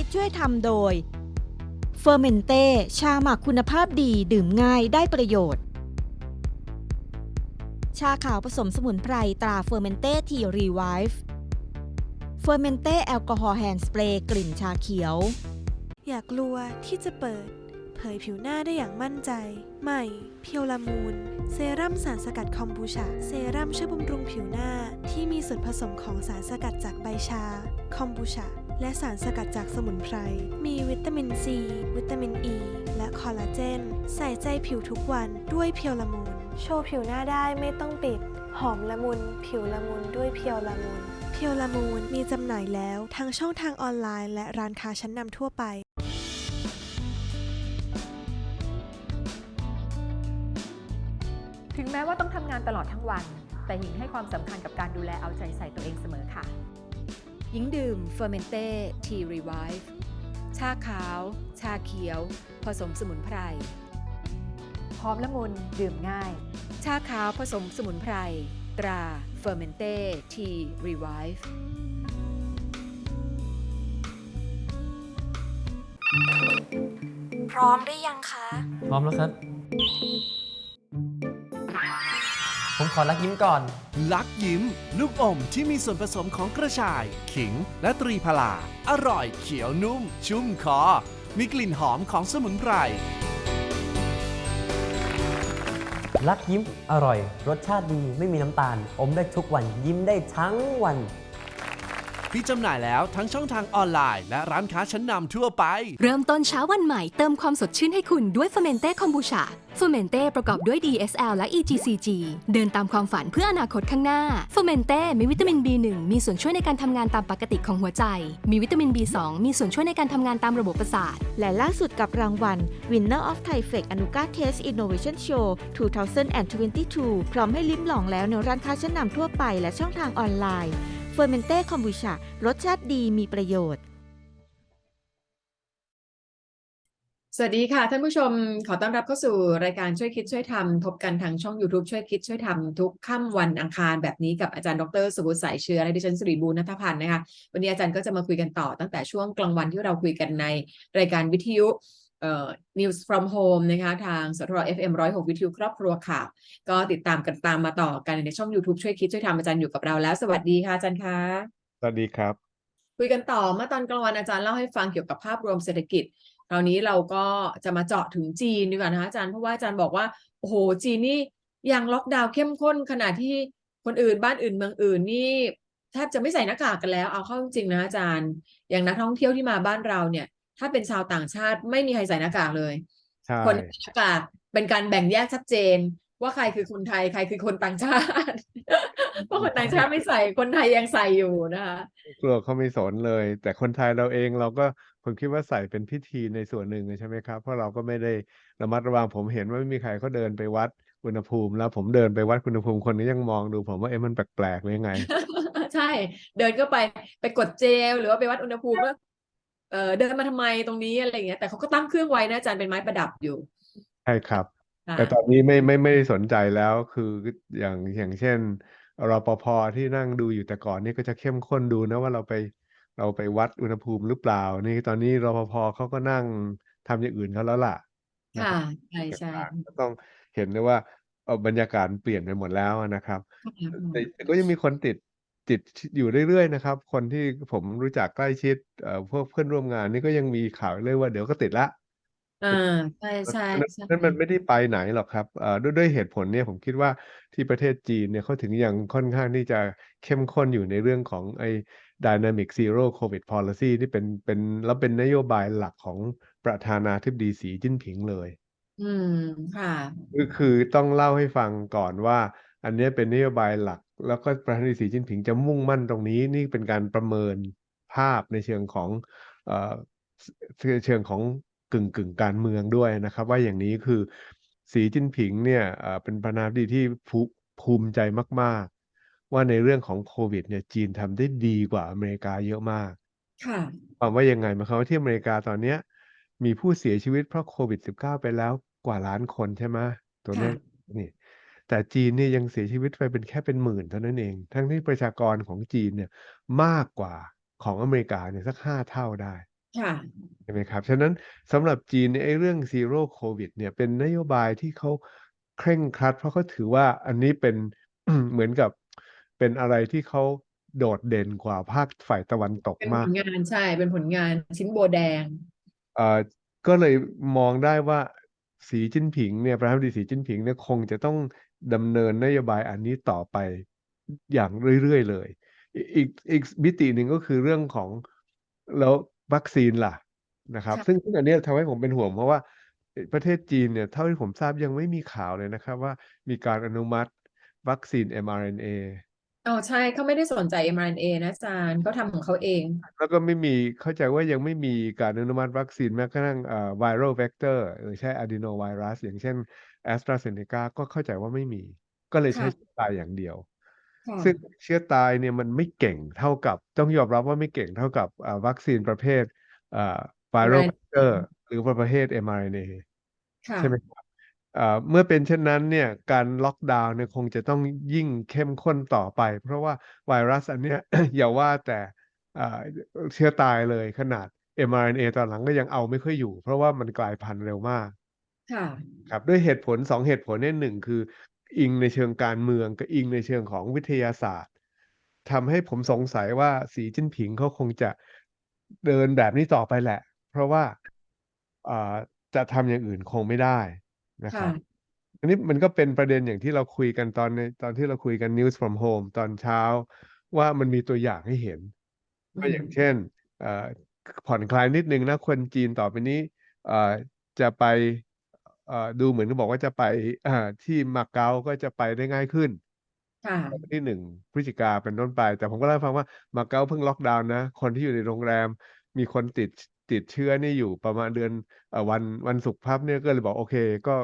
คิดช่วยทำโดยเฟอร์เมนเต้ชาหมักคุณภาพดีดื่มง่ายได้ประโยชน์ ชาขาวผสมสมุนไพรตราเฟอร์เมนเต้ทีรีไวฟ์เฟอร์เมนเต้แอลกอฮอล์แฮนด์สเปรย์กลิ่นชาเขียว อย่ากลัวที่จะเปิด เผยผิวหน้าได้อย่างมั่นใจ ใหม่ เพียวลามูนเซรั่มสารสกัดคอมบูชา เซรั่มช่วยบำรุงผิวหน้าที่มีส่วนผสมของสารสกัดจากใบชา คอมบูชา และสารสกัดจากสมุนไพร มีวิตามินซี วิตามินอ e, ีและคอลลาเจน ใส่ใจผิวทุกวันด้วยเพียวละมุน โชว์ผิวหน้าได้ไม่ต้องปิด หอมละมุน ผิวละมุนด้วยเพียวละมุน เพียวละมูนมีจำหน่ายแล้วทั้งช่องทางออนไลน์และร้านค้าชั้นนำทั่วไปถึงแม้ว่าต้องทำงานตลอดทั้งวัน แต่หญิงให้ความสำคัญกับการดูแลเอาใจใส่ตัวเองเสมอค่ะ หญิงดื่มเฟอร์เมนเต้ทีรีไวฟ์ชาขาว ชาเขียว ผสมสมุนไพรหอมละมุนดื่มง่าย ชาขาวผสมสมุนไพร ตราเฟอร์เมนเต้ทีรีไวฟ์พร้อมหรือยังคะ พร้อมแล้วครับผมข อรักยิ้มก่อน ลักยิ้ม ลูกอมที่มีส่วนผสมของกระชาย ขิง และตรีพลา อร่อยเขียวนุ่ม ชุ่มคอ มีกลิ่นหอมของสมุนไพรรักยิ้มอร่อย รสชาติดีไม่มีน้ำตาล อมได้ทุกวันยิ้มได้ทั้งวัน ที่จำหน่ายแล้วทั้งช่องทางออนไลน์ และร้านค้าชั้นนำทั่วไป เริ่มต้นเช้าวันใหม่เติมความสดชื่นให้คุณด้วยเฟอร์เมนเต้คอมบูชาเฟอร์เมนเต้ประกอบด้วย DSL และ EGCG เดินตามความฝันเพื่ออนาคตข้างหน้าเฟอร์เมนเต้มีวิตามิน B1 มีส่วนช่วยในการทำงานตามปกติของหัวใจ มีวิตามิน B2 มีส่วนช่วยในการทำงานตามระบบประสาท และล่าสุดกับรางวัล Winner of Thai f e c a n u g a Taste Innovation Show 2022 พร้อมให้ลิ้มลองแล้วในร้านค้าชั้นนำทั่วไปและช่องทางออนไลน์เฟ อร์เมนเต้คอมบูชารสชาติดีมีประโยชน์ สวัสดีค่ะ ท่านผู้ชมขอต้อนรับเข้าสู่รายการช่วยคิดช่วยทำพบกันทางช่อง YouTube ช่วยคิดช่วยทำทุกค่ำวันอังคารแบบนี้กับอาจารย์ดรสุบุตรสายเชื้อและดิฉันสุริบูรณัฐพันธ์นะคะวันนี้อาจารย์ก็จะมาคุยกันต่อตั้งแต่ช่วงกลางวันที่เราคุยกันในรายการวิทยุ News from Home นะคะทางสทร FM 106 วิทยุครอบครัวข่าวก็ติดตามกันตามมาต่อกันในช่อง YouTube ช่วยคิดช่วยทำอาจารย์อยู่กับเราแล้ว สวัสดีค่ะอาจารย์คะสวัสดีครับ คุยกันต่อเมื่อตอนกลางวันอาจารย์เล่าให้ฟังเกี่ยวกับภาพรวมเศรษฐกิจคราวนี้เราก็จะมาเจาะถึงจีนดีกว่านะคะอาจารย์เพราะว่าอาจารย์บอกว่าโอ้โหจีนนี่ยังล็อกดาวน์เข้มข้นขนาดที่คนอื่นบ้านอื่นเมืองอื่นนี่แทบจะไม่ใส่หน้ากากกันแล้ว เอาเข้าจริงๆนะอาจารย์ อย่างนักท่องเที่ยวที่มาบ้านเราเนี่ย ถ้าเป็นชาวต่างชาติไม่มีใครใส่หน้ากากเลยใช่คนใส่หน้ากากเป็นการแบ่งแยกชัดเจน ว่าใครคือคนไทยใครคือคนต่างชาติเพราะคนต่างชาติไม่ใส่คนไทยยังใส่อยู่นะคะกลัวเขาไม่สนเลย แต่คนไทยเราเองเราก็ผมคิดว่าใส่เป็นพิธีในส่วนหนึ่งใช่ไหมครับ เพราะเราก็ไม่ได้ระมัดระวังผมเห็นว่าไม่มีใครเขาเดินไปวัดอุณหภูมิ แล้วผมเดินไปวัดอุณหภูมิคนนี้ยังมองดูผมว่าเอ๊ะมันแปลกๆเลยยังไง ใช่ เดินก็ไปไปกดเจลหรือว่าไปวัดอุณหภูมิว่า เออเดินมาทำไมตรงนี้อะไรอย่างเงี้ยแต่เขาก็ตั้งเครื่องไว้นะอาจารย์เป็นไม้ประดับอยู่ใช่ครับค่ะแต่ตอนนี้ไม่ไม่ไม่ได้สนใจแล้วคืออย่างอย่างเช่นรปภที่นั่งดูอยู่แต่ก่อนนี่ก็จะเข้มข้นดูนะว่าเราไปเราไปวัดอุณหภูมิหรือเปล่า นี่ตอนนี้รปภเขาก็นั่งทำอย่างอื่นเขาแล้วล่ะนะคค่ะรับใช่ใช่ต่างๆก็ต้องเห็นได้ว่าเอ่อบรรยากาศเปลี่ยนไปหมดแล้วนะครับค่ะอืมแต่แต่ก็ยังมีคนติด ติดอยู่เรื่อยๆนะครับ คนที่ผมรู้จักใกล้ชิดเอ่อพวกเพื่อนร่วมงานนี่ก็ยังมีข่าวเรื่อยว่าเดี๋ยวก็ติดละอ่าใช่ใช่นั่นใช่นั่นมันไม่ได้ไปไหนหรอกครับเอ่อด้วยด้วยเหตุผลเนี่ยผมคิดว่าที่ประเทศจีนเนี่ยเขาถึงยังค่อนข้างที่จะเข้มข้นอยู่ในเรื่องของไอ้ dynamic zero covid policy ที่เป็นเป็นแล้วเป็นนโยบายหลักของประธานาธิบดีสีจิ้นผิงเลย อืมค่ะคือคือต้องเล่าให้ฟังก่อนว่า อันเนี้ยเป็นนโยบายหลัก แล้วก็ประธานาธิบดีสีจิ้นผิงจะมุ่งมั่นตรงนี้นี่เป็นการประเมินภาพในเชิงของเอ่อเชิงของกึ่งกึ่งการเมืองด้วยนะครับ ว่าอย่างนี้คือสีจิ้นผิงเนี่ยเอ่อเป็นประธานาธิบดีที่ภูภูมิใจมาก ๆ ว่าในเรื่องของโควิดเนี่ยจีนทำได้ดีกว่าอเมริกาเยอะมากค่ะความว่ายังไงหมายความว่าที่อเมริกาตอนเนี้ยมีผู้เสียชีวิตเพราะโควิด -19 ไปแล้วกว่าล้านคนใช่ไหมตัวเลค่ะขนี่ แต่จีนเนี่ยยังเสียชีวิตไปเป็นแค่เป็นหมื่นเท่านั้นเอง ทั้งที่ประชากรของจีนเนี่ยมากกว่าของอเมริกาเนี่ยสักห้าเท่าได้ค่ะใช่ไหมครับ ฉะนั้นสำหรับจีนเนี่ยไอ้เรื่อง Zero COVID เนี่ยเป็นนโยบายที่เขาเคร่งครัด เพราะเขาถือว่าอันนี้เป็นเหมือนกับเป็นอะไรที่เขาโดดเด่นกว่าภาคฝ่ายตะวันตกเป็นมาผกลงานใช่เป็นผลงานชิ้นโบแดงเอ่อก็เลยมองได้ว่าสีจิ้นผิงเนี่ยประธานาธิบดีสีจิ้นผิงเนี่ยคงจะต้อง ดำเนินนโยบายอันนี้ต่อไปอย่างเรื่อยๆเลยอีกอีกอีกมิติหนึ่งก็คือเรื่องของแล้ววัคซีนล่ะนะครับค่ะซึ่งซึ่งอันเนี้ยทำให้ผมเป็นห่วงเพราะว่าประเทศจีนเนี่ยเท่าที่ผมทราบยังไม่มีข่าวเลยนะครับว่ามีการอนุมัติวัคซีน mRNA อ๋อ ใช่ เขาไม่ได้สนใจ mRNA นะอาจารย์ เขาทำของเขาเอง แล้วก็ไม่มี เข้าใจว่ายังไม่มีการอนุมัติวัคซีนแม้กระทั่งเอ่อ viral vector หรือใช้ adenovirus อย่างเช่น AstraZeneca ก็เข้าใจว่าไม่มี ก็เลยใช้ค่ะ เชื้อตายอย่างเดียว ค่ะ ซึ่งเชื้อตายเนี่ยมันไม่เก่งเท่ากับ ต้องยอมรับว่าไม่เก่งเท่ากับอ่าวัคซีนประเภทอ่า viral mRNA vector หรือว่าประเภท mRNA ค่ะ ใช่ไหมครับอ่า เมื่อเป็นเช่นนั้นเนี่ยการล็อกดาวน์เนี่ยคงจะต้องยิ่งเข้มข้นต่อไป เพราะว่าไวรัสอันเนี้ยอย่าว่าแต่อ่าเชื้อตายเลยขนาด mRNA ตอนหลังก็ยังเอาไม่ค่อยอยู่ เพราะว่ามันกลายพันธุ์เร็วมากค่ะครับด้วยเหตุผลสองเหตุผลเนี่ยหนึ่งคือ อิงในเชิงการเมืองกับอิงในเชิงของวิทยาศาสตร์ทำให้ผมสงสัยว่าสีจิ้นผิงเขาคงจะเดินแบบนี้ต่อไปแหละ เพราะว่าอ่าจะทำอย่างอื่นคงไม่ได้ นะคค่ะรับอันนี้มันก็เป็นประเด็นอย่างที่เราคุยกันตอนในตอนที่เราคุยกัน News from Home ตอนเช้า ว่ามันมีตัวอย่างให้เห็นอืก็อมย่างเช่นเอ่อผ่อนคลายนิดนึงนะคนจีนต่อไปนี้เอ่อจะไปเอ่อดูเหมือนบอกว่าจะไปอ่าที่มาเก๊าก็จะไปได้ง่ายขึ้นค่ะวันที่หนึ่งพฤศจิกาเป็นต้นไป แต่ผมก็เล่าให้ฟังว่ามาเก๊าเพิ่งล็อกดาวน์นะ คนที่อยู่ในโรงแรมมีคนติด ติดเชื้อนี่อยู่ประมาณเดือนเอ่อวันวันศุกร์พับเนี่ยก็เลยบอกโอเค ก็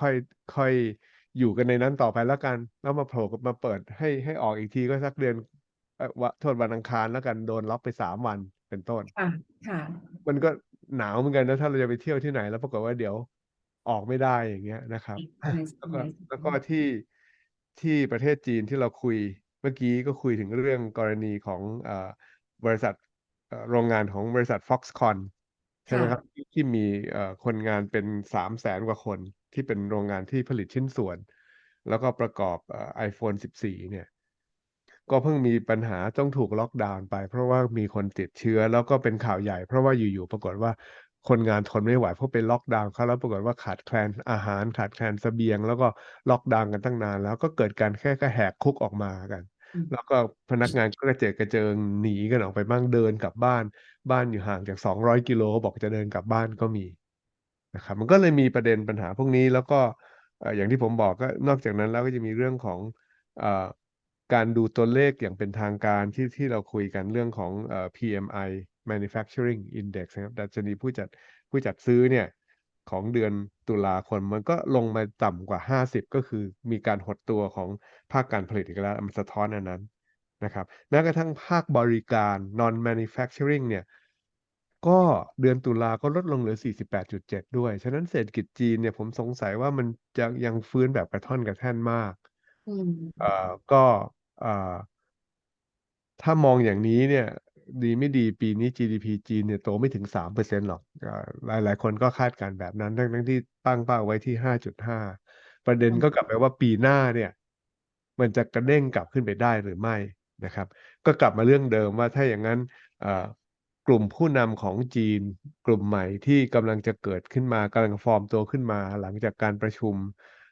ค่อยค่อยอยู่กันในนั้นต่อไปแล้วกัน แล้วมาโผล่มาเปิดให้ให้ออกอีกทีก็สักเดือนเอ่อวะโทษวันอังคารแล้วกันโดนล็อกไปสามวันเป็นต้นค่ะค่ะมันก็หนาวเหมือนกันนะถ้าเราจะไปเที่ยวที่ไหนแล้วปรากฏว่าเดี๋ยวออกไม่ได้อย่างเงี้ยนะครับใช่แล้วก็ใช่แล้วก็ที่ที่ประเทศจีนที่เราคุยเมื่อกี้ก็คุยถึงเรื่องกรณีของเอ่อบริษัทเอ่อ โรงงานของบริษัท Foxconn ใช่ไหมค่ะครับที่ที่มีเอ่อคนงานเป็นสามแสนกว่าคนที่เป็นโรงงานที่ผลิตชิ้นส่วน แล้วก็ประกอบเอ่อ iPhone 14 เนี่ย ก็เพิ่งมีปัญหาต้องถูกล็อกดาวน์ไป เพราะว่ามีคนติดเชื้อแล้วก็เป็นข่าวใหญ่ เพราะว่าอยู่ๆปรากฏว่าคนงานทนไม่ไหวเพราะเป็นล็อกดาวน์เขาแล้วปรากฏว่าขาดแคลนอาหารขาดแคลนเสบียง แล้วก็ล็อกดาวน์กันตั้งนาน แล้วก็เกิดการแค่ก็แหกคุกออกมากันอืม แล้วก็พนักงานก็กระเจิดกระเจิงหนีกันออกไปบ้างเดินกลับบ้าน บ้านอยู่ห่างจาก200กิโลบอกจะเดินกลับบ้านก็มีนะครับ มันก็เลยมีประเด็นปัญหาพวกนี้แล้วก็อย่างที่ผมบอกก็นอกจากนั้นแล้วก็จะมีเรื่องของอการดูตัวเลขอย่างเป็นทางการที่ที่เราคุยกันเรื่องของอ PMI Manufacturing Index นะครับดัชนีผู้จัดผู้จัดซื้อเนี่ย ของเดือนตุลาคมมันก็ลงมาต่ำกว่า 50 ก็คือมีการหดตัวของภาคการผลิตอีกแล้วมันสะท้อนอันนั้นนะครับแม้กระทั่งภาคบริการ non manufacturing เนี่ยก็เดือนตุลาก็ลดลงเหลือ 48.7 ด้วย ฉะนั้นเศรษฐกิจจีนเนี่ยผมสงสัยว่ามันจะยังฟื้นแบบกระท่อนกระแท่นมากอืมเอ่อก็เอ่อถ้ามองอย่างนี้เนี่ย ดีไม่ดีปีนี้ GDP จีนเนี่ยโตไม่ถึง 3%หรอกเอ่อหลายหลายคนก็คาดการณ์แบบนั้น ทั้งทั้งที่ตั้งเป้าไว้ที่ 5.5 ประเด็นก็กลับไปว่าปีหน้าเนี่ย มันจะกระเด้งกลับขึ้นไปได้หรือไม่นะครับ ก็กลับมาเรื่องเดิมว่าถ้าอย่างนั้นเอ่อกลุ่มผู้นำของจีน กลุ่มใหม่ที่กำลังจะเกิดขึ้นมากำลังฟอร์มตัวขึ้นมาหลังจากการประชุม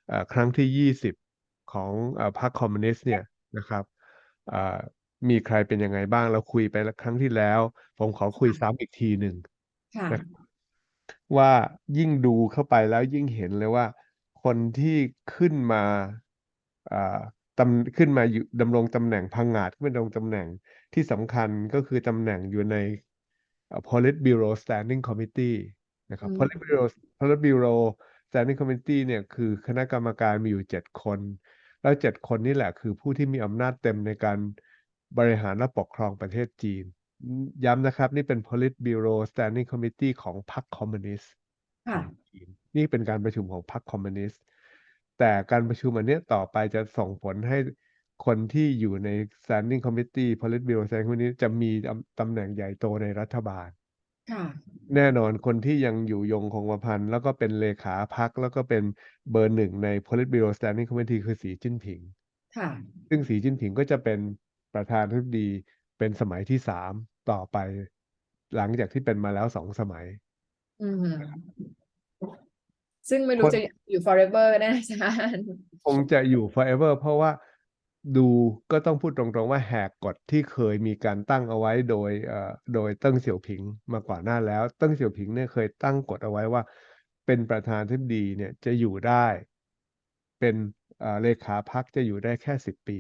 เอ่อครั้งที่ 20 ของเอ่อพรรคคอมมิวนิสต์เนี่ยนะครับเอ่อ มีใครเป็นยังไงบ้าง เราคุยไปครั้งที่แล้ว ผมขอคุยซ้ำอีกทีหนึ่งค่ะนะครับว่ายิ่งดูเข้าไปแล้วยิ่งเห็นเลยว่า คนที่ขึ้นมาอ่าตำขึ้นมาอยู่ดำรงตำแหน่งพังงาดขึ้นมาดำรงตำแหน่งที่สำคัญก็คือตำแหน่งอยู่ในเอ่อ Politburo Standing Committee นะครับ อืม Politburo Politburo Standing Committee เนี่ยคือคณะกรรมการมีอยู่เจ็ดคน แล้วเจ็ดคนนี่แหละคือผู้ที่มีอำนาจเต็มในการ บริหารและปกครองประเทศจีน ย้ำนะครับ นี่เป็น Politburo Standing Committee ของพรรคคอมมิวนิสต์ขค่ะองจีนนี่เป็นการประชุมของพรรคคอมมิวนิสต์แต่การประชุมอันเนี้ยต่อไปจะส่งผลให้คนที่อยู่ใน Standing Committee Politburo Standing Committee จะมีตำตำแหน่งใหญ่โตในรัฐบาลค่ะแน่นอนคนที่ยังอยู่ยงคงกระพันแล้วก็เป็นเลขาพรรคแล้วก็เป็นเบอร์หนึ่งใน Politburo Standing Committee คือสีจิ้นผิงค่ะซึ่งสีจิ้นผิงก็จะเป็น ประธานาธิบดีเป็นสมัยที่สามต่อไป หลังจากที่เป็นมาแล้วสองสมัย อืมซึ่งไม่ครู้นจะอยู่ forever นะอาจารย์คงจะอยู่ forever เพราะว่าดูก็ต้องพูดตรงๆว่าแหกกฎที่เคยมีการตั้งเอาไว้โดยเอ่อโดยเติ้งเสี่ยวผิงมาก่อนหน้าแล้ว เติ้งเสี่ยวผิงเนี่ยเคยตั้งกฎเอาไว้ว่า เป็นประธานาธิบดีเนี่ยจะอยู่ได้ เป็นเอ่อเลขาพรรคจะอยู่ได้แค่สิบปี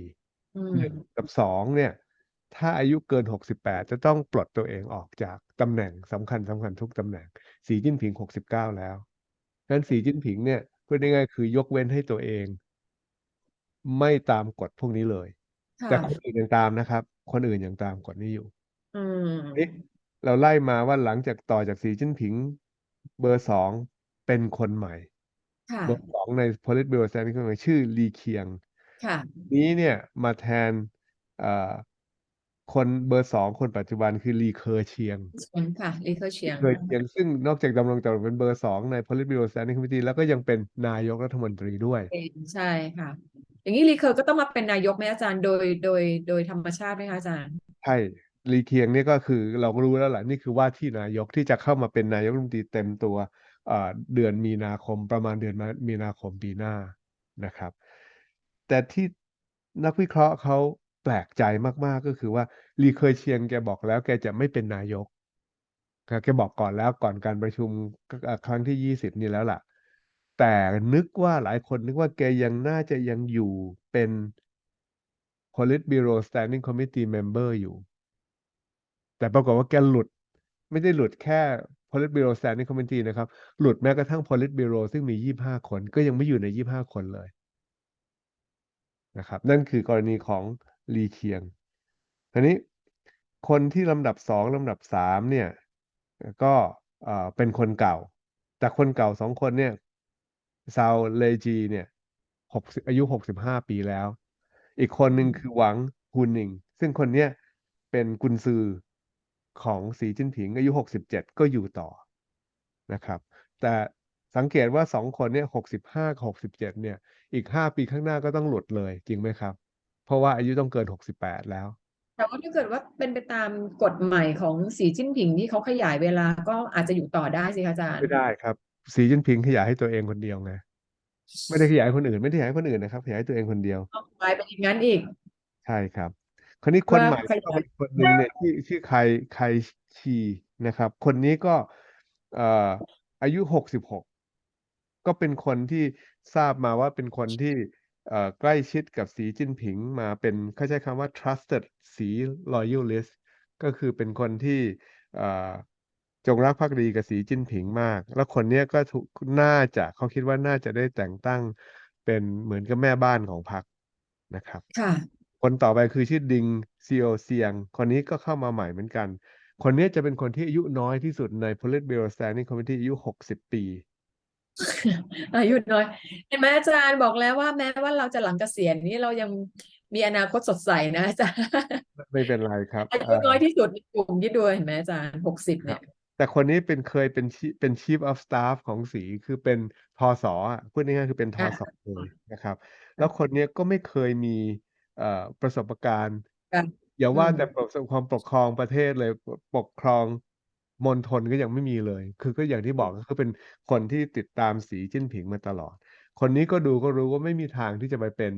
อืม หนึ่งกับสองเนี่ย ถ้าอายุเกินหกสิบแปดจะต้องปลดตัวเองออกจากตำแหน่งสำคัญสำคัญทุกตำแหน่ง สีจิ้นผิงหกสิบเก้าแล้วงั้นสีจิ้นผิงเนี่ยพูดง่ายๆคือยกเว้นให้ตัวเอง ไม่ตามกฎพวกนี้เลย ค่ะ แต่คนอื่นยังตามนะครับ คนอื่นยังตามกฎนี้อยู่ อืม นี่เราไล่มาว่าหลังจากต่อจากสีจิ้นผิง เบอร์สองเป็นคนใหม่ ค่ะ เบอร์สองใน Politburo Standing Committee ชื่อลีเคียง ค่ะ นี้เนี่ยมาแทนเอ่อคนเบอร์สองคนปัจจุบันคือลีเคอเชียง เชียงค่ะลีเคอร์เชียงเคยเชียงซึ่งนอกจากดำรงตำแหน่งเป็นเบอร์สองใน Politburo Standing Committee แล้วก็ยังเป็นนายกรัฐมนตรีด้วย ใช่ค่ะ อย่างนี้ลีเคอร์ก็ต้องมาเป็นนายกไหมอาจารย์โดยโดยโดยธรรมชาติไหมคะอาจารย์ ใช่ลีเคียงเนี่ยก็คือเราก็รู้แล้วแหละนี่คือว่าที่นายกที่จะเข้ามาเป็นนายกรัฐมนตรีเต็มตัวเอ่อเดือนมีนาคมประมาณเดือนมีนาคมปีหน้านะครับ แต่ที่นักวิเคราะห์เขาแปลกใจมากๆก็คือว่าลีเคยเชียงแกบอกแล้วแกจะไม่เป็นนายกแกบอกก่อนแล้วก่อนการประชุมครั้งที่ยี่สิบนี่แล้วล่ะ แต่นึกว่าหลายคนนึกว่าแกยังน่าจะยังอยู่เป็น Politburo Standing Committee Member อยู่ แต่ปรากฏว่าแกหลุด ไม่ได้หลุดแค่ Politburo Standing Committee นะครับ หลุดแม้กระทั่ง Politburo ซึ่งมี 25 คน ก็ยังไม่อยู่ใน 25 คนเลย นะครับนั่นคือกรณีของลีเคียงทีนี้คนที่ลำดับสองลำดับสามเนี่ยก็เอ่อเป็นคนเก่าแต่คนเก่าสองคนเนี่ยซาวเลจีเนี่ยหกอายุ65ปีแล้ว อีกคนหนึ่งคือหวังฮุนหนิงซึ่งคนเนี้ยเป็นกุนซือของสีจิ้นผิง อายุ67ก็อยู่ต่อนะครับ แต่สังเกตว่าสองคนเนี่ย65กับ67เนี่ย อีก5ปีข้างหน้าก็ต้องหลุดเลย จริงไหมครับ เพราะว่าอายุต้องเกิน68แล้ว แต่ว่าถ้าเกิดว่าเป็นไปตามกฎใหม่ของสีจิ้นผิงที่เขาขยายเวลาก็อาจจะอยู่ต่อได้สิคะอาจารย์ไม่ได้ครับ สีจิ้นผิงขยายให้ตัวเองคนเดียวไงไม่ได้ขยายให้คนอื่น ไม่ได้ขยายให้คนอื่นนะครับขยายให้ตัวเองคนเดียวต้องกลายเป็นอย่างนั้นอีก ใช่ครับคนนี้คนว่าใหม่ขยายก็เป็นคนหนึ่งเนี่ยที่ชื่อไคไคชีนะครับ คนนี้ก็เอ่ออายุหกสิบหก ก็เป็นคนที่ทราบมาว่าเป็นคนที่เอ่อใกล้ชิดกับสีจิ้นผิงมาเป็นเขาใช้คำว่า trusted สี loyalist ก็คือเป็นคนที่เอ่อจงรักภักดีกับสีจิ้นผิงมาก แล้วคนเนี้ยก็ถูกน่าจะเขาคิดว่าน่าจะได้แต่งตั้งเป็นเหมือนกับแม่บ้านของพรรคนะครับ ค่ะ คนต่อไปคือชื่อดิงซีโอเซียง คนนี้ก็เข้ามาใหม่เหมือนกัน คนนี้จะเป็นคนที่อายุน้อยที่สุดใน Politburo Standing Committee อายุ 60 ปี อายุน้อยเห็นไหมอาจารย์บอกแล้วว่าแม้ว่าเราจะหลังเกษียณนี้เรายังมีอนาคตสดใสนะอาจารย์ไม่เป็นไรครับอายุเอ่อน้อยที่สุดในกลุ่มที่ดูเห็นไหมอาจารย์หกสิบเนี่ยแต่คนนี้เป็นเคยเป็นชีเป็น Chief of Staff ของสีคือเป็นทอสอะพูดง่ายๆคือเป็นทออ่าสอเลยนะครับ แล้วคนเนี้ยก็ไม่เคยมีเอ่อประสบการณ์การอย่าว่าอืมแต่ประสบความปกครองประเทศเลยปกครอง มณฑลก็ยังไม่มีเลย คือก็อย่างที่บอกก็คือเป็นคนที่ติดตามสีจิ้นผิงมาตลอด คนนี้ก็ดูก็รู้ว่าไม่มีทางที่จะไปเป็น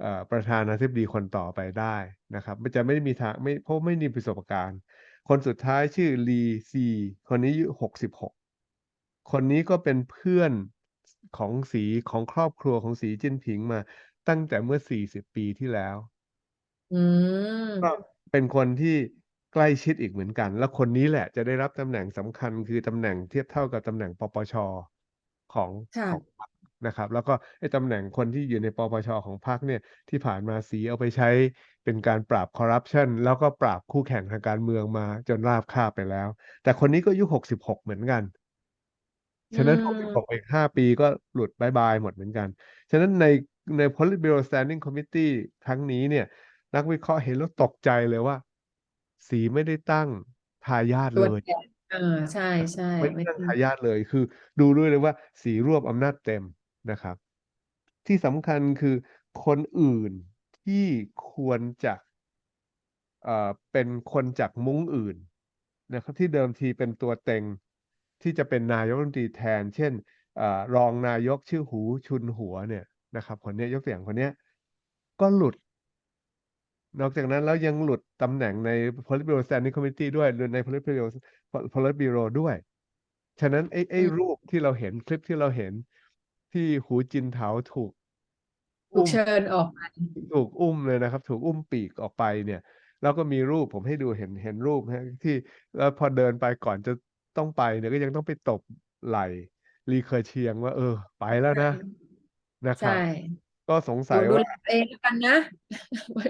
เอ่อประธานาธิบดีคนต่อไปได้นะครับมันจะไม่มีทางไม่เพราะไม่มีประสบการณ์ คนสุดท้ายชื่อลีซีคนนี้อายุหกสิบหกคนนี้ก็เป็นเพื่อนของสีของครอบครัวของสีจิ้นผิงมาตั้งแต่เมื่อสี่สิบปีที่แล้วอืมก็เป็นคนที่ ใกล้ชิดอีกเหมือนกัน แล้วคนนี้แหละจะได้รับตำแหน่งสำคัญคือตำแหน่งเทียบเท่ากับตำแหน่งปปชของค่ะ ของพรรคนะครับ แล้วก็ไอ้ตำแหน่งคนที่อยู่ในปปชของพรรคเนี่ยที่ผ่านมาสีเอาไปใช้เป็นการปราบคอร์รัปชันแล้วก็ปราบคู่แข่งทางการเมืองมาจนราบคาบไปแล้ว แต่คนนี้ก็อายุหกสิบหกเหมือนกันฉะนั้นอืหมกสิบหกอีกห้าปีก็หลุดบายบายหมดเหมือนกัน ฉะนั้นในใน Politburo Standing Committee ครั้งนี้เนี่ย นักวิเคราะห์เห็นแล้วตกใจเลยว่า สีไม่ได้ตั้งทายาทตัวเลย แทนเออ ใช่ใช่ไม่ไม่ตั้งขึ้นทายาทเลย คือดูด้วยเลยว่าสีรวบอำนาจเต็มนะครับ ที่สำคัญคือคนอื่นที่ควรจะเอ่อเป็นคนจากมุ้งอื่นนะครับที่เดิมทีเป็นตัวเต็งที่จะเป็นนายกรัฐมนตรีแทน เช่นเอ่อรองนายกชื่อหูชุนหัวเนี่ยนะครับคนเนี้ยยกตัวอย่างคนเนี้ยก็หลุด นอกจากนั้นแล้วยังหลุดตำแหน่งใน Politburo Standing Committee ด้วยหรือใน Politburo Politburo ด้วย ฉะนั้นไอ้ไอ้อืมรูปที่เราเห็นคลิปที่เราเห็นที่หูจินเถาถูกถูกเชิญออกมาถูกอุ้มเลยนะครับ ถูกอุ้มปีกออกไปเนี่ย แล้วก็มีรูปผมให้ดูเห็นเห็นรูปฮะที่แล้วพอเดินไปก่อนจะต้องไปเนี่ยก็ยังต้องไปตบไหล่ลีเคอร์เชียงว่า เออ ไปแล้วนะนะครับใช่ก็สงดูสัยดูว่าแลตัวเองแล้วกันนะ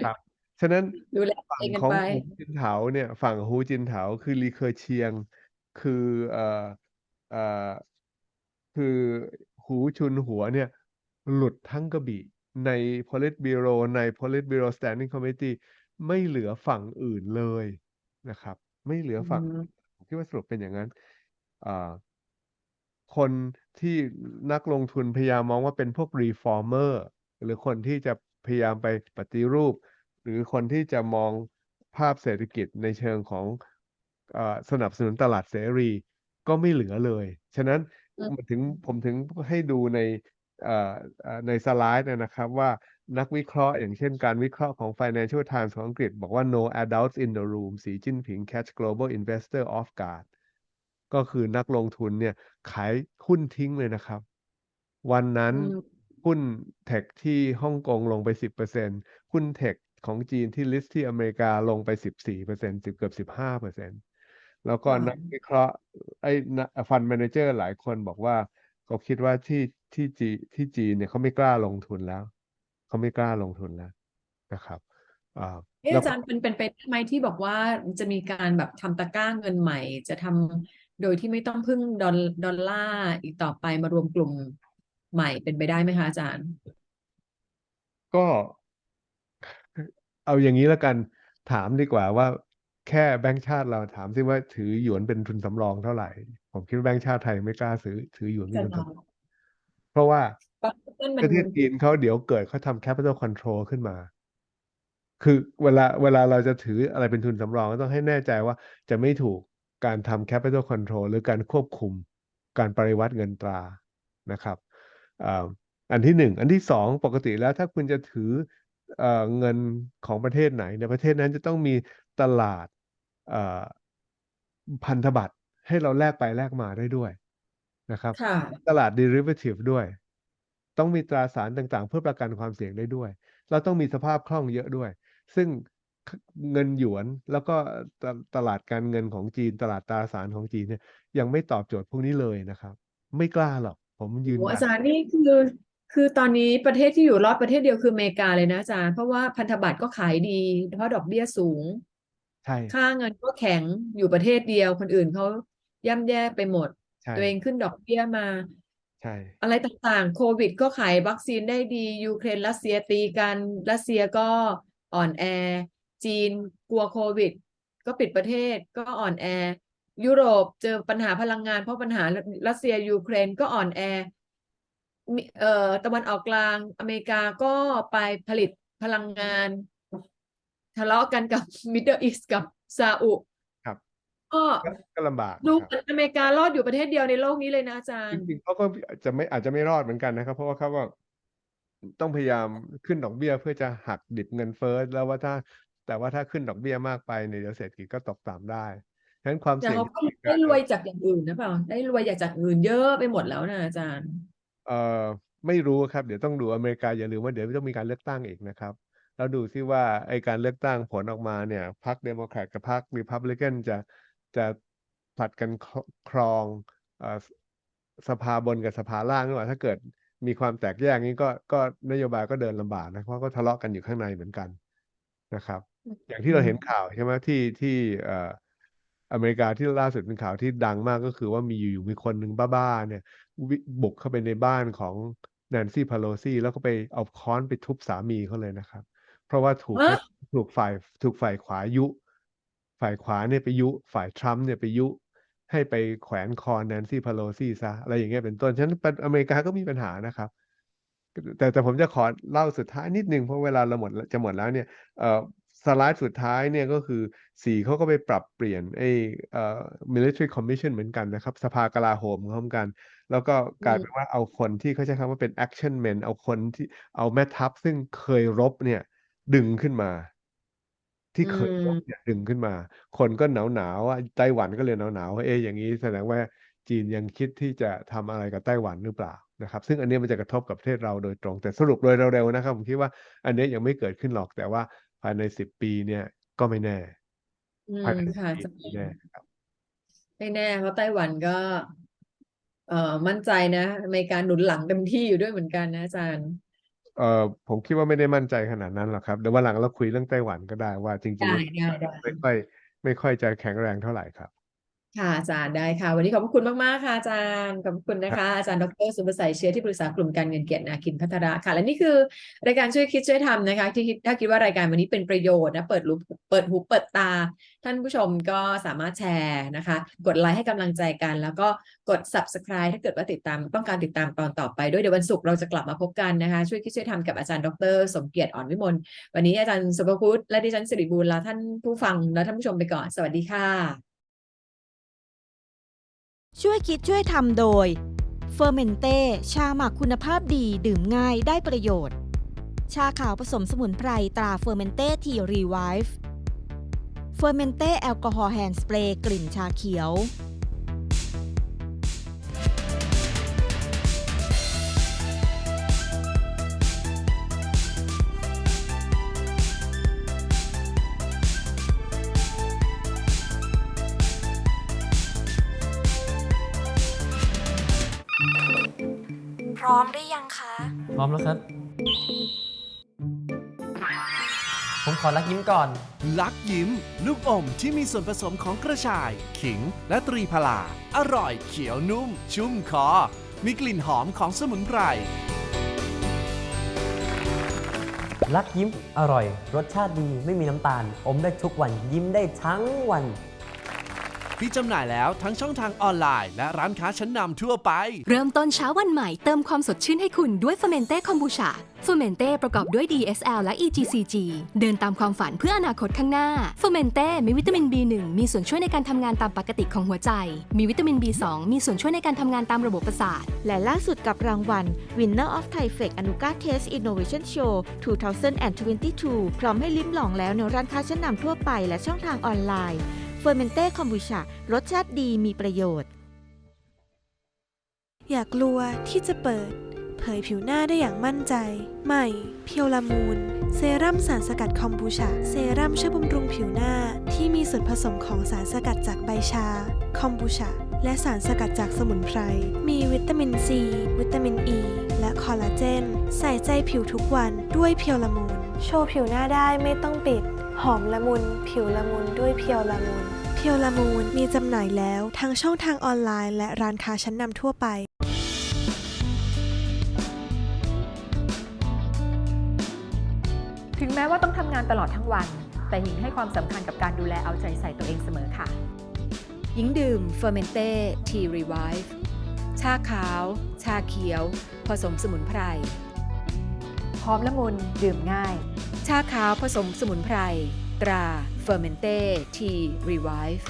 ครับ ฉะนั้นดูแลตัวฝั่เองงกันของไปหูจินเถาเนี่ย ฝั่งหูจินเถา คือลีเคอร์เชียง คือ เอ่อ เอ่อ คือหูชุนหัวเนี่ย หลุดทั้งกระบี่ใน Politburo ใน Politburo Standing Committee ไม่เหลือฝั่งอื่นเลยนะครับ ไม่เหลือฝั่งอืมผมคิดว่าสรุปเป็นอย่างนั้นอ่าคนที่นักลงทุนพยายามมองว่าเป็นพวก reformer หรือคนที่จะพยายามไปปฏิรูป หรือคนที่จะมองภาพเศรษฐกิจในเชิงของเอ่อสนับสนุนตลาดเสรีก็ไม่เหลือเลย ฉะนั้นอืมมันถึงผมถึงให้ดูในเอ่อเอ่อในสไลด์เนยนะครับว่านักวิเคราะห์อย่างเช่นการวิเคราะห์ของ Financial Times ของอังกฤษ บอกว่า no adults in the room สีจิ้นผิง catch global investor off guard ก็คือนักลงทุนเนี่ยขายหุ้นทิ้งเลยนะครับ วันนั้นอืมหุ้นเทคที่ฮ่องกงลงไป 10%หุ้นเทค ของจีนที่ลิสต์ที่อเมริกาลงไป14% 10เกือบ15%แล้วก็ว้าวนักวิเคราะห์ไอ้ฟันแมเนเจอร์หลายคนบอกว่าเขาคิดว่าที่ที่จีที่จีนเนี่ยเขาไม่กล้าลงทุนแล้ว เขาไม่กล้าลงทุนแล้วนะครับอ่าเอ๊ะแล้วอาจารย์เป็นเป็นไปได้ไหมที่บอกว่าจะมีการแบบทำตะกร้าเงินใหม่ จะทำโดยที่ไม่ต้องพึ่งดอลดอลลาร์อีกต่อไปมารวมกลุ่มใหม่เป็นไปได้ไหมคะอาจารย์ ก็ เอาอย่างนี้แล้วกันถามดีกว่าว่า แค่แบงก์ชาติเราถามซิว่าถือหยวนเป็นทุนสำรองเท่าไหร่ ผมคิดว่าแบงก์ชาติไทยไม่กล้าซื้อถือหยวนเป็นทุนสำรองเพราะว่าประเทศจีนเขาเดี๋ยวเกิดเขาทำ capital control ขึ้นมา คือเวลาเวลาเราจะถืออะไรเป็นทุนสำรองก็ต้องให้แน่ใจว่าจะไม่ถูกการทำ capital control หรือการควบคุมการปริวัติเงินตรานะครับออันที่หนึ่ง อันที่สองปกติแล้วถ้าคุณจะถือ เอ่อเงินของประเทศไหนในยประเทศนั้นจะต้องมีตลาดเอ่อพันธบัตรให้เราแลกไปแลกมาได้ด้วยนะครับค่ะตลาด derivative ด้วย ต้องมีตราสารต่างๆ เพื่อประกันความเสี่ยงได้ด้วย เราต้องมีสภาพคล่องเยอะด้วย ซึ่งเงินหยวนแล้วก็ตตลาดการเงินของจีน ตลาดตราสารของจีนเนี่ยยังไม่ตอบโจทย์พวกนี้เลยนะครับ ไม่กล้าหรอกผมยืนโอ้ยัอานจารย์นี่คือ คือตอนนี้ประเทศที่อยู่รอดประเทศเดียวคืออเมริกาเลยนะอาจารย์ เพราะว่าพันธบัตรก็ขายดีเพราะดอกเบี้ยสูง ใช่ ค่าเงินก็แข็งอยู่ประเทศเดียว คนอื่นเขาย่ำแย่ไปหมด ใช่ ตัวเองขึ้นดอกเบี้ยมา ใช่ อะไรต่างๆ โควิดก็ขายวัคซีนได้ดี ยูเครนรัสเซียตีกันรัสเซียก็อ่อนแอ จีนกลัวโควิด ก็ปิดประเทศก็อ่อนแอ ยุโรปเจอปัญหาพลังงานเพราะปัญหารัสเซียยูเครนก็อ่อนแอมิ เอ่อตะวันออกกลางอเมริกาก็ไปผลิตพลังงานทะเลาะกันกับ Middle East กับซาอุครับก็ก็ก็ลำบากดูนะครับเหมือนอเมริการอดอยู่ประเทศเดียวในโลกนี้เลยนะอาจารจย์ริงๆเขาก็จะไม่อาจจะไม่รอดเหมือนกันนะครับ เพราะว่าเขาว่าต้องพยายามขึ้นดอกเบี้ยเพื่อจะหักดิบเงินเฟ้อแล้วว่าถ้า แต่ว่าถ้าขึ้นดอกเบี้ยมากไปเนี่ยเดี๋ยวเศรษฐกิจก็ตกต่ำได้ฉะนั้นความแต่เสี่ยงเขาก็ที่ได้รวยจากอย่างอื่นนะเปล่าได้รวยจากอื่นเยอะไปหมดแล้วนะอาจารย์ เอ่อ ไม่รู้ครับ เดี๋ยวต้องดูอเมริกา อย่าลืมว่าเดี๋ยวต้องมีการเลือกตั้งอีกนะครับ แล้วดูซิว่า ไอการเลือกตั้งผลออกมาเนี่ย พรรคเดโมแครตกับพรรครีพับลิกันจะ จะผลัดกันครครอง เอ่อสภาบนกับสภาล่างหรือเปล่า ถ้าเกิดมีความแตกแยกนี้ ก็ ก็นโยบายก็เดินลำบากนะ เพราะก็ทะเลาะกันอยู่ข้างในเหมือนกันนะครับ อย่างที่เราเห็นข่าว ใช่ไหม ที่ ที่ เอ่อ อเมริกาที่ล่าสุดเป็นข่าวที่ดังมากก็คือว่ามีอยู่ๆมีคนหนึ่งบ้าๆเนี่ยวิบุกเข้าไปในบ้านของแนนซี่พาโลซีแล้วก็ไปเอาค้อนไปทุบสามีเขาเลยนะครับ เพราะว่าถูกฮะถูกฝ่ายถูกฝ่ายขวายุ ฝ่ายขวาเนี่ยไปยุ ฝ่ายทรัมป์เนี่ยไปยุ ให้ไปแขวนคอแนนซี่พาโลซีซะอะไรอย่างเงี้ยเป็นต้นฉะนั้นอเมริกาก็มีปัญหานะครับ แต่แต่ผมจะขอเล่าสุดท้ายนิดนึงเพราะเวลาเราหมดจะหมดแล้วเนี่ยเอ่อ สไลด์สุดท้ายเนี่ยก็คือสีเขาก็ไปปรับเปลี่ยนไอ้เอ่อ military commission เหมือนกันนะครับ สภากลาโหมเขาเหมือนกัน แล้วก็กลายเป็นว่าเอาคนที่เขาใช้คำว่าเป็น action men เอาคนที่เอาแม่ทัพซึ่งเคยรบเนี่ยดึงขึ้นมา ที่เคยรบเนี่ยดึงขึ้นมา คนก็หนาวหนาวว่าไต้หวันก็เลยหนาวหนาวว่าเอ๊ะอย่างนี้แสดงว่าจีนยังคิดที่จะทำอะไรกับไต้หวันหรือเปล่านะครับ ซึ่งอันนี้มันจะกระทบกับประเทศเราโดยตรง แต่สรุปโดยเร็วๆนะครับผมคิดว่าอันนี้ยังไม่เกิดขึ้นหรอกแต่ว่า ภายในสิบปีเนี่ยก็ไม่แน่อืมภายในสิบค่ะปีอาจารไม่แน่ย์ครับ ไม่แน่ เพราะไต้หวันก็ เอ่อมั่นใจนะอเมริกาหนุนหลังเต็มที่อยู่ด้วยเหมือนกันนะอาจารย์ เอ่อผมคิดว่าไม่ได้มั่นใจขนาดนั้นหรอกครับเดี๋ยววันหลังเราคุยเรื่องไต้หวันก็ได้ว่าจริงได้ๆได้ได้ ไม่ค่อยไม่ค่อยจะแข็งแรงเท่าไหร่ครับ ค่ะอาจารย์ได้ค่ะ วันนี้ขอบพระคุณมากๆค่ะอาจารย์ขอบคุณนะคะอาจารย์ดรสุภาชัยเชื้อที่ปรึกษากลุ่มการเงินเกียรตินาคินพัทระค่ะและนี่คือรายการช่วยคิดช่วยทำนะคะ ที่คิดถ้าคิดว่ารายการวันนี้เป็นประโยชน์นะเปิดรูเปิดหูเปิดตา ท่านผู้ชมก็สามารถแชร์นะคะ กดไลค์ให้กำลังใจกัน แล้วก็กด subscribe ถ้าเกิดว่าติดตามต้องการติดตามตอนต่อไปด้วยเดี๋ยววันศุกร์เราจะกลับมาพบกันนะคะ ช่วยคิดช่วยทำกับอาจารย์ดร สมเกียรติอ่อนวิมลวันนี้อาจารย์สุภพุทธและดิฉันสิริบูลลาท่านผู้ฟังและท่านผู้ชมไปก่อน สวัสดีค่ะ ช่วยคิดช่วยทำโดยเฟอร์เมนเต้ชาหมักคุณภาพดีดื่มง่ายได้ประโยชน์ ชาขาวผสมสมุนไพรตราเฟอร์เมนเต้ทีรีไวฟ์เฟอร์เมนเต้แอลกอฮอล์แฮนด์สเปรย์กลิ่นชาเขียว ร้อมหรือยังคะ พร้อมแล้วครับ ผมขอรักยิ้มก่อน ลักยิ้ม ลูกอมที่มีส่วนผสมของกระชาย ขิง และตรีพลา อร่อยเขียวนุ่ม ชุ่มคอ มีกลิ่นหอมของสมุนไพร รักยิ้มอร่อย รสชาติดีไม่มีน้ำตาล อมได้ทุกวันยิ้มได้ทั้งวัน ที่จำหน่ายแล้วทั้งช่องทางออนไลน์ และร้านค้าชั้นนำทั่วไป เริ่มต้นเช้าวันใหม่เติมความสดชื่นให้คุณด้วยเฟเมนเต้คอมบูชาเฟเมนเต้ประกอบด้วย DSL และ EGCG เดินตามความฝันเพื่ออนาคตข้างหน้าเฟเมนเต้มีวิตามิน B1 มีส่วนช่วยในการทำงานตามปกติของหัวใจ มีวิตามิน B2 มีส่วนช่วยในการทำงานตามระบบประสาท และล่าสุดกับรางวัล Winner of Thai f e c a n u g a Taste Innovation Show 2022 พร้อมให้ลิ้มลองแล้วในร้านค้าชั้นนำทั่วไปและช่องทางออนไลน์ เฟอร์เมนเต้คอมบูชารสชาติดีมีประโยชน์ อย่ากลัวที่จะเปิด เผยผิวหน้าได้อย่างมั่นใจ ใหม่ เพียวลามูนเซรั่มสารสกัดคอมบูชา เซรั่มช่วยบำรุงผิวหน้า ที่มีส่วนผสมของสารสกัดจากใบชา คอมบูชา และสารสกัดจากสมุนไพร มีวิตามินซี วิตามินอ e, ีและคอลลาเจน ใส่ใจผิวทุกวันด้วยเพียวละมุนโชว์ผิวหน้าได้ไม่ต้องปิด หอมละมุน ผิวละมุนด้วยเพียวละมุน เพียวละมูนมีจำหน่ายแล้วทั้งช่องทางออนไลน์และร้านค้าชั้นนำทั่วไปถึงแม้ว่าต้องทำงานตลอดทั้งวัน แต่หญิงให้ความสำคัญกับการดูแลเอาใจใส่ตัวเองเสมอค่ะ หญิงดื่มเฟอร์เมนเต้ทีรีไวฟ์ชาขาว ชาเขียว ผสมสมุนไพร หอมละมุนดื่มง่าย ชาขาวผสมสมุนไพร ตราเฟอร์เมนเต้ทีรีไวฟ์